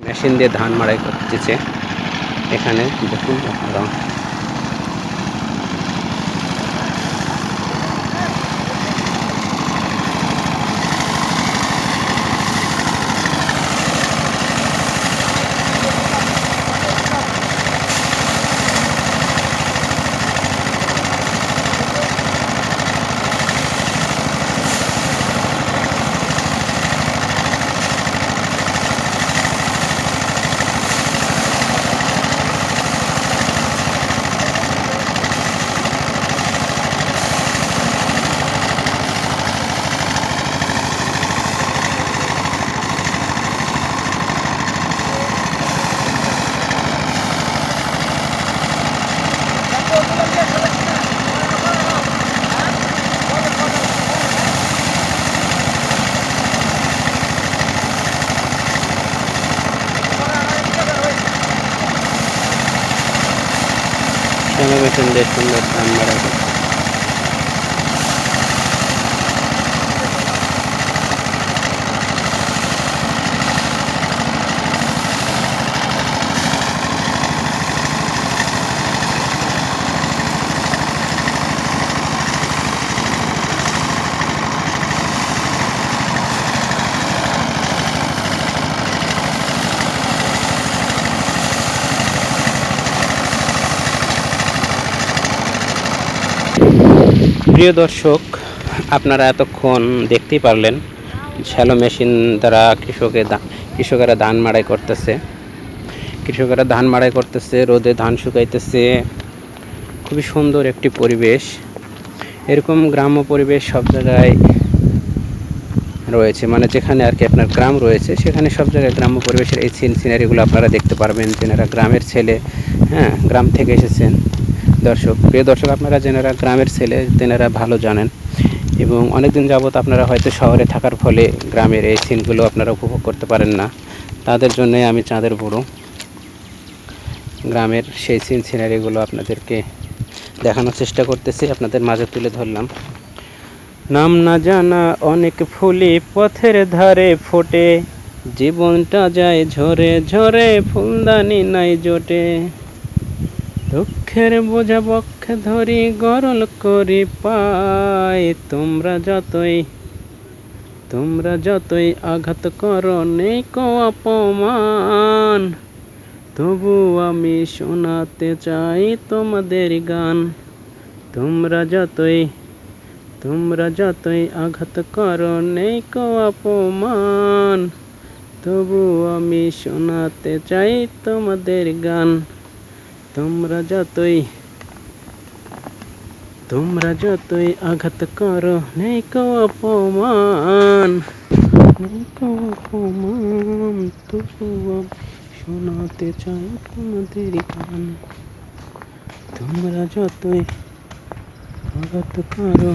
Machine দিয়ে ধান মাড়াই করতেছে। এখানে দেখুন আপনারা। দিয়ে সুন্দর ধান মাড়াই প্রিয় দর্শক, আপনারা এতক্ষণ দেখতেই পারলেন শ্যালো মেশিন দ্বারা কৃষকের কৃষকেরা ধান মাড়াই করতেছে। কৃষকেরা ধান মাড়াই করতেছে, রোদে ধান শুকাইতেছে। খুবই সুন্দর একটি পরিবেশ। এরকম গ্রাম্য পরিবেশ সব জায়গায় রয়েছে। মানে যেখানে আর কি আপনার গ্রাম রয়েছে, সেখানে সব জায়গায় গ্রাম্য পরিবেশের এই সিন, সিনারিগুলো আপনারা দেখতে পারবেন। যেনারা গ্রামের ছেলে হ্যাঁ গ্রাম থেকে এসেছেন। দর্শক, প্রিয় দর্শক, আপনারা যেনারা গ্রামের ছেলে, তেনারা ভালো জানেন এবং অনেকদিন যাবৎ আপনারা হয়তো শহরে থাকার ফলে গ্রামের এই সিনগুলো আপনারা উপভোগ করতে পারেন না। তাদের জন্যই আমি চাঁদের বুড়ো গ্রামের সেই সিন সিনারিগুলো আপনাদেরকে দেখানোর চেষ্টা করতেছি, আপনাদের মাঝে তুলে ধরলাম। নাম না জানা অনেক ফুলি পথের ধারে ফোটে, জীবনটা যায় ঝরে ঝরে, ফুলদানি নাই জোটে। দুঃখের বোঝা বক্ষে ধরি, গরল করি পায়। তোমরা যতই তোমরা যতই আঘাত করো নেই কো অপমান। তবু আমি শোনাতে চাই তোমাদের গান। তোমরা যতই তোমরা যতই আঘাত করো নেই কো অপমান। তবু আমি শোনাতে চাই তোমাদের গান। তোমরা যতই তোমরা যতই আঘাত করো নেই অপমান অপমান, তবুও শোনাতে চাই তোমাদের গান। তোমরা যতই আঘাত করো